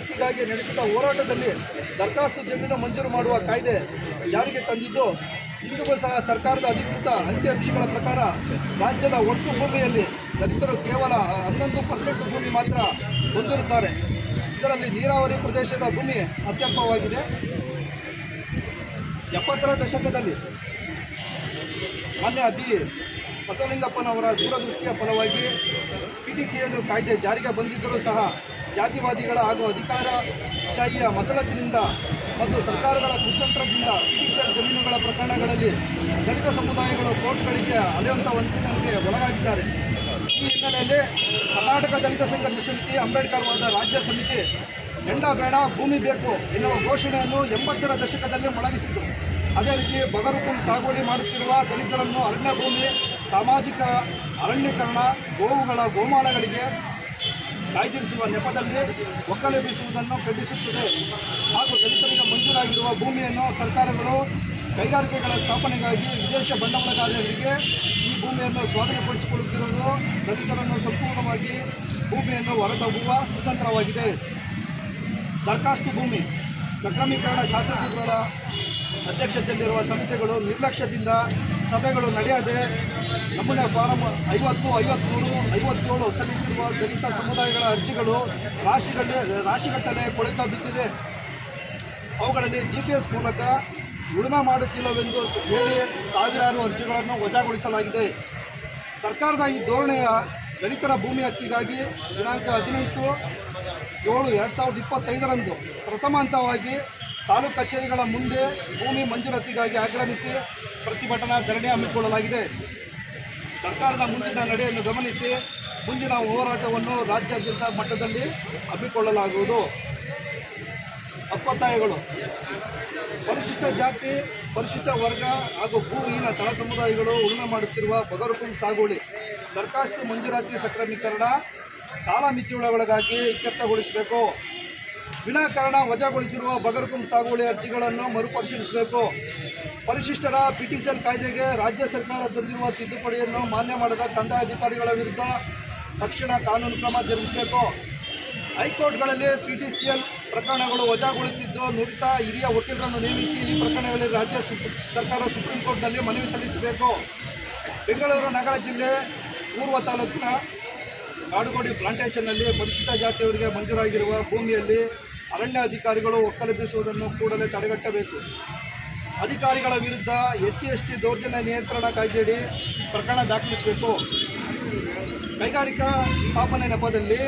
ದಶಕದಲ್ಲಿ ದರಖಾಸ್ತು ಜಮೀನು ಮಂಜೂರು ಮಾಡುವ ಕಾಯ್ದೆ ಜಾರಿಗೆ ತಂದಿದ್ದು, ಇಂದಿಗೂ ಸಹ ಸರ್ಕಾರದ ಅಧಿಕೃತ ಅಂಕಿಅಂಶಗಳ ಪ್ರಕಾರ ರಾಜ್ಯದ ಒಟ್ಟು ಭೂಮಿಯಲ್ಲಿ ದಲಿತರು ಕೇವಲ ಹನ್ನೊಂದು ಪರ್ಸೆಂಟ್ ಭೂಮಿ ಮಾತ್ರ ಹೊಂದಿರುತ್ತಾರೆ. ಇದರಲ್ಲಿ ನೀರಾವರಿ ಪ್ರದೇಶದ ಭೂಮಿ ಅತ್ಯಲ್ಪವಾಗಿದೆ. ಎಪ್ಪತ್ತರ ದಶಕದಲ್ಲಿ ಮಾನ್ಯ ಬಿ. ಬಸವಲಿಂಗಪ್ಪನವರ ದೂರದೃಷ್ಟಿಯ ಫಲವಾಗಿ ಪಿ ಟಿ ಸಿ ಕಾಯ್ದೆ ಜಾರಿಗೆ ಬಂದಿದ್ದರೂ ಸಹ ಜಾತಿವಾದಿಗಳ ಹಾಗೂ ಅಧಿಕಾರ ಶಾಹಿಯ ಮಸಲತ್ತಿನಿಂದ ಮತ್ತು ಸರ್ಕಾರಗಳ ಕುತಂತ್ರದಿಂದ ಎಲ್ ಜಮೀನುಗಳ ಪ್ರಕರಣಗಳಲ್ಲಿ ದಲಿತ ಸಮುದಾಯಗಳು ಕೋರ್ಟ್ಗಳಿಗೆ ಅಲೆಯುವಂಥ ವಂಚನೆಗೆ ಒಳಗಾಗಿದ್ದಾರೆ. ಈ ಹಿನ್ನೆಲೆಯಲ್ಲಿ ಕರ್ನಾಟಕ ದಲಿತ ಸಮಿತಿ ಅಂಬೇಡ್ಕರ್ ವಾದ ರಾಜ್ಯ ಸಮಿತಿ ಹೆಂಡ ಬೇಡ, ಭೂಮಿ ಬೇಕು ಎನ್ನುವ ಘೋಷಣೆಯನ್ನು ಎಂಬತ್ತರ ದಶಕದಲ್ಲಿ ಮೊಳಗಿಸಿತು. ಅದೇ ರೀತಿ ಬಗರುಕುಂ ಸಾಗುವಳಿ ಮಾಡುತ್ತಿರುವ ದಲಿತರನ್ನು ಅರಣ್ಯ ಭೂಮಿ ಸಾಮಾಜಿಕ ಅರಣ್ಯೀಕರಣ, ಗೋವುಗಳ ಗೋಮಾಳಗಳಿಗೆ ಕಾಯ್ದಿರಿಸುವ ನೆಪದಲ್ಲಿ ಒಕ್ಕಲೆಬ್ಬಿಸುವುದನ್ನು ಖಂಡಿಸುತ್ತದೆ. ಹಾಗೂ ದಲಿತರಿಗೆ ಮಂಜೂರಾಗಿರುವ ಭೂಮಿಯನ್ನು ಸರ್ಕಾರಗಳು ಕೈಗಾರಿಕೆಗಳ ಸ್ಥಾಪನೆಗಾಗಿ ವಿದೇಶ ಬಂಡವಾಳಗಾರರಿಗೆ ಈ ಭೂಮಿಯನ್ನು ಸ್ವಾಧೀನಪಡಿಸಿಕೊಳ್ಳುತ್ತಿರುವುದು ದಲಿತರನ್ನು ಸಂಪೂರ್ಣವಾಗಿ ಭೂಮಿಯನ್ನು ಹೊರತಗುವ ಕುತಂತ್ರವಾಗಿದೆ. ದರಖಾಸ್ತು ಭೂಮಿ, ಸಕ್ರಮೀಕರಣ ಶಾಸಕರುಗಳ ಅಧ್ಯಕ್ಷತೆಯಲ್ಲಿರುವ ಸಮಿತಿಗಳು ನಿರ್ಲಕ್ಷ್ಯದಿಂದ ಸಭೆಗಳು ನಡೆಯದೆ, ನಮೂನೆ ಫಾರಂ ಐವತ್ತು ಐವತ್ತ್ಮೂರು ಐವತ್ತೇಳು ಸಲ್ಲಿಸಿರುವ ದಲಿತ ಸಮುದಾಯಗಳ ಅರ್ಜಿಗಳು ರಾಶಿಗಳಲ್ಲಿ ರಾಶಿಗಟ್ಟಲೆ ಕೊಳೆತ ಬಿದ್ದಿದೆ. ಅವುಗಳಲ್ಲಿ ಜಿ ಪಿ ಎಸ್ ಮೂಲಕ ಉಳುಮೆ ಮಾಡುತ್ತಿಲ್ಲವೆಂದು ಹೇಳಿ ಸಾವಿರಾರು ಅರ್ಜಿಗಳನ್ನು ವಜಾಗೊಳಿಸಲಾಗಿದೆ. ಸರ್ಕಾರದ ಈ ಧೋರಣೆಯ ದಲಿತರ ಭೂಮಿ ಹಕ್ಕಿಗಾಗಿ ದಿನಾಂಕ ಹದಿನೆಂಟು ಏಳು ಎರಡು ಸಾವಿರದ ಇಪ್ಪತ್ತೈದರಂದು ಪ್ರಥಮ ಹಂತವಾಗಿ ತಾಲೂಕು ಕಚೇರಿಗಳ ಮುಂದೆ ಭೂಮಿ ಮಂಜೂರಾತಿಗಾಗಿ ಆಗ್ರಹಿಸಿ ಪ್ರತಿಭಟನಾ ಧರಣಿ ಹಮ್ಮಿಕೊಳ್ಳಲಾಗಿದೆ. ಸರ್ಕಾರದ ಮುಂದಿನ ನಡೆಯನ್ನು ಗಮನಿಸಿ ಮುಂದಿನ ಹೋರಾಟವನ್ನು ರಾಜ್ಯಾದ್ಯಂತ ಮಟ್ಟದಲ್ಲಿ ಹಮ್ಮಿಕೊಳ್ಳಲಾಗುವುದು. ಒಪ್ಪತ್ತಾಯಗಳು ಪರಿಶಿಷ್ಟ ಜಾತಿ, ಪರಿಶಿಷ್ಟ ವರ್ಗ ಹಾಗೂ ಭೂಹೀನ ತಳ ಸಮುದಾಯಗಳು ಉಳುಮೆ ಮಾಡುತ್ತಿರುವ ಬಗರುಕುಂ ಸಾಗುವಳಿ, ದರಖಾಸ್ತು ಮಂಜೂರಾತಿ ಸಕ್ರಮೀಕರಣ ಕಾಲಮಿತಿಯೊಳಗಾಗಿ ಇತ್ಯರ್ಥಗೊಳಿಸಬೇಕು. ವಿನಾಕಾರಣ ವಜಾಗೊಳಿಸಿರುವ ಬಗರುಕುಂ ಸಾಗುವಳಿ ಅರ್ಜಿಗಳನ್ನು ಮರುಪರಿಶೀಲಿಸಬೇಕು. ಪರಿಶಿಷ್ಟರ ಪಿಟಿಸಿಎಲ್ ಕಾಯ್ದೆಗೆ ರಾಜ್ಯ ಸರ್ಕಾರ ತಂದಿರುವ ತಿದ್ದುಪಡಿಯನ್ನು ಮಾನ್ಯ ಮಾಡದ ಕಂದಾಯ ಅಧಿಕಾರಿಗಳ ವಿರುದ್ಧ ತಕ್ಷಣ ಕಾನೂನು ಕ್ರಮ ಜರುಗಿಸಬೇಕು. ಹೈಕೋರ್ಟ್ಗಳಲ್ಲಿ ಪಿ ಟಿ ಸಿ ಎಲ್ ಪ್ರಕರಣಗಳು ವಜಾಗೊಳ್ಳುತ್ತಿದ್ದು, ನುರಿತ ಹಿರಿಯ ವಕೀಲರನ್ನು ನೇಮಿಸಿ ಈ ಪ್ರಕರಣಗಳಲ್ಲಿ ರಾಜ್ಯ ಸರ್ಕಾರ ಸುಪ್ರೀಂ ಕೋರ್ಟ್ನಲ್ಲಿ ಮನವಿ ಸಲ್ಲಿಸಬೇಕು. ಬೆಂಗಳೂರು, ನಗರ ಜಿಲ್ಲೆ, ಪೂರ್ವ ತಾಲೂಕಿನ ಕಾಡುಗೋಡಿ ಪ್ಲಾಂಟೇಷನ್ನಲ್ಲಿ ಪರಿಶಿಷ್ಟ ಜಾತಿಯವರಿಗೆ ಮಂಜೂರಾಗಿರುವ ಭೂಮಿಯಲ್ಲಿ ಅರಣ್ಯ ಅಧಿಕಾರಿಗಳು ಒಕ್ಕಲೆಬ್ಬಿಸುವುದನ್ನು ಕೂಡಲೇ ತಡೆಗಟ್ಟಬೇಕು. ಅಧಿಕಾರಿಗಳ ವಿರುದ್ಧ ಎಸ್ ಸಿ ಎಸ್ ಟಿ ದೌರ್ಜನ್ಯ ನಿಯಂತ್ರಣ ಕಾಯ್ದೆಯಡಿ ಪ್ರಕರಣ ದಾಖಲಿಸಬೇಕು. ಕೈಗಾರಿಕಾ ಸ್ಥಾಪನೆ ನೆಪದಲ್ಲಿ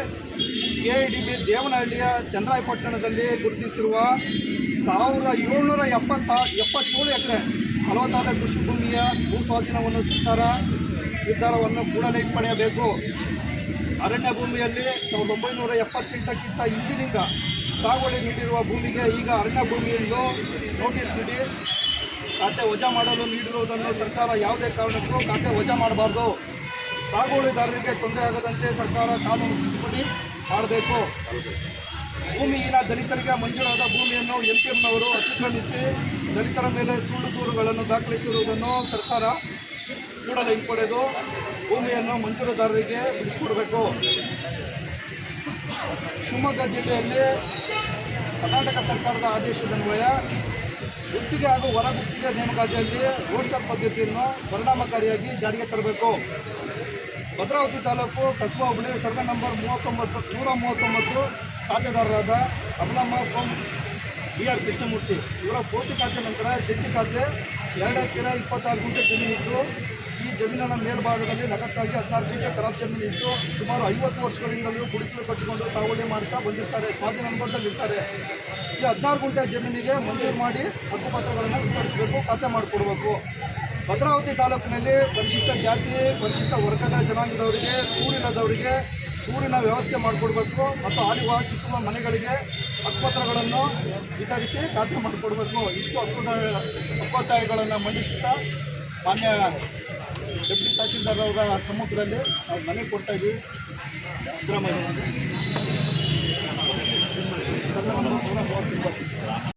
ಐ ಡಿ ಬಿ ದೇವನಹಳ್ಳಿಯ ಚನ್ನರಾಯಪಟ್ಟಣದಲ್ಲಿ ಗುರುತಿಸಿರುವ ಸಾವಿರದ ಏಳ್ನೂರ ಎಪ್ಪತ್ತ, ಎಪ್ಪತ್ತೇಳು ಎಕರೆ ಫಲವತ್ತಾದ ಕೃಷಿ ಭೂಮಿಯ ಭೂ ಸ್ವಾಧೀನವನ್ನು ಸರ್ಕಾರ ನಿರ್ಧಾರವನ್ನು ಕೂಡಲೇ ಹಿಂಪಡೆಯಬೇಕು ಅರಣ್ಯ ಭೂಮಿಯಲ್ಲಿ ಸಾವಿರದ ಒಂಬೈನೂರ ಎಪ್ಪತ್ತೆಂಟಕ್ಕಿಂತ ಹಿಂದಿನಿಂದ ಸಾಗುವಳಿ ನೀಡಿರುವ ಭೂಮಿಗೆ ಈಗ ಅರಣ್ಯ ಭೂಮಿ ಎಂದು ನೋಟಿಸ್ ನೀಡಿ ಖಾತೆ ವಜಾ ಮಾಡಲು ನೀಡಿರುವುದನ್ನು ಸರ್ಕಾರ ಯಾವುದೇ ಕಾರಣಕ್ಕೂ ಖಾತೆ ವಜಾ ಮಾಡಬಾರ್ದು. ಸಾಗುವಳಿದಾರರಿಗೆ ತೊಂದರೆ ಆಗದಂತೆ ಸರ್ಕಾರ ಕಾನೂನು ತಿದ್ದುಪಡಿ ಮಾಡಬೇಕು. ಭೂಮಿಹೀನ ದಲಿತರಿಗೆ ಮಂಜೂರಾದ ಭೂಮಿಯನ್ನು ಎಂ ಪಿ ಎಂನವರು ಅತಿಕ್ರಮಿಸಿ ದಲಿತರ ಮೇಲೆ ಸುಳ್ಳು ದೂರುಗಳನ್ನು ದಾಖಲಿಸಿರುವುದನ್ನು ಸರ್ಕಾರ ಕೂಡಲೇ ಹಿಂಪಡೆದು ಭೂಮಿಯನ್ನು ಮಂಜೂರುದಾರರಿಗೆ ಬಿಡಿಸಿಕೊಡಬೇಕು. ಶಿವಮೊಗ್ಗ ಜಿಲ್ಲೆಯಲ್ಲಿ ಕರ್ನಾಟಕ ಸರ್ಕಾರದ ಆದೇಶದನ್ವಯ ಗುತ್ತಿಗೆ ಹಾಗೂ ಹೊರ ಗುತ್ತಿಗೆ ನೇಮಕಾತಿಯಲ್ಲಿ ರೋಸ್ಟರ್ ಪದ್ಧತಿಯನ್ನು ಪರಿಣಾಮಕಾರಿಯಾಗಿ ಜಾರಿಗೆ ತರಬೇಕು. ಭದ್ರಾವತಿ ತಾಲೂಕು ಕಸಬಾ ಹುಬ್ಳಿ ಸರ್ವೆ ನಂಬರ್ ಮೂವತ್ತೊಂಬತ್ತು, ನೂರ ಮೂವತ್ತೊಂಬತ್ತು, ಖಾತೆದಾರರಾದ ಕಮಲಮ್ಮ ಪಂ. ಬಿ. ಆರ್. ಕೃಷ್ಣಮೂರ್ತಿ. ಇವರ ಪೂರ್ತಿ ಖಾತೆ ನಂತರ ಜಂಟಿ ಖಾತೆ, ಎರಡು ಎಕರೆ ಇಪ್ಪತ್ತಾರು ಗುಂಟೆ ಜಮೀನಿದ್ದು ಈ ಜಮೀನಿನ ಮೇಲ್ಭಾಗದಲ್ಲಿ ಲಗತ್ತಾಗಿ ಹದಿನಾರು ಗುಂಟೆ ಜಮೀನು ಇದ್ದು ಸುಮಾರು ಐವತ್ತು ವರ್ಷಗಳಿಂದಲೂ ಗುಡಿಸಲು ಕಟ್ಟಿಕೊಂಡು ಸಾಗುವಳಿ ಮಾಡ್ತಾ ಬಂದಿರ್ತಾರೆ ಸ್ವಾಧೀನ ಅನುಭವದಲ್ಲಿ ಇರ್ತಾರೆ. ಈ ಹದಿನಾರು ಗುಂಟೆ ಜಮೀನಿಗೆ ಮಂಜೂರು ಮಾಡಿ ಹಕ್ಕುಪತ್ರಗಳನ್ನು ವಿತರಿಸಬೇಕು, ಖಾತೆ ಮಾಡಿಕೊಡ್ಬೇಕು. ಭದ್ರಾವತಿ ತಾಲೂಕಿನಲ್ಲಿ ಪರಿಶಿಷ್ಟ ಜಾತಿ, ಪರಿಶಿಷ್ಟ ವರ್ಗದ ಜನಾಂಗದವರಿಗೆ ಸೂರಿಲ್ಲದವರಿಗೆ ಸೂರಿನ ವ್ಯವಸ್ಥೆ ಮಾಡಿಕೊಡ್ಬೇಕು ಮತ್ತು ಹಾಲಿ ವಾಸಿಸುವ ಮನೆಗಳಿಗೆ ಹಕ್ಕುಪತ್ರಗಳನ್ನು ವಿತರಿಸಿ ಖಾತೆ ಮಾಡಿಕೊಡ್ಬೇಕು. ಇಷ್ಟು ಹಕ್ಕು ಹಕ್ಕೊತ್ತಾಯಗಳನ್ನು ಮಂಡಿಸುತ್ತಾ ಮಾನ್ಯ ಡೆಪ್ಯೂಟಿ ತಹಸೀಲ್ದಾರ್ ಅವರ ಸಮ್ಮುಖದಲ್ಲಿ ನಾವು ಮನೆ ಕೊಡ್ತಾ ಇದ್ದೀವಿ. ಸಿದ್ದರಾಮಯ್ಯ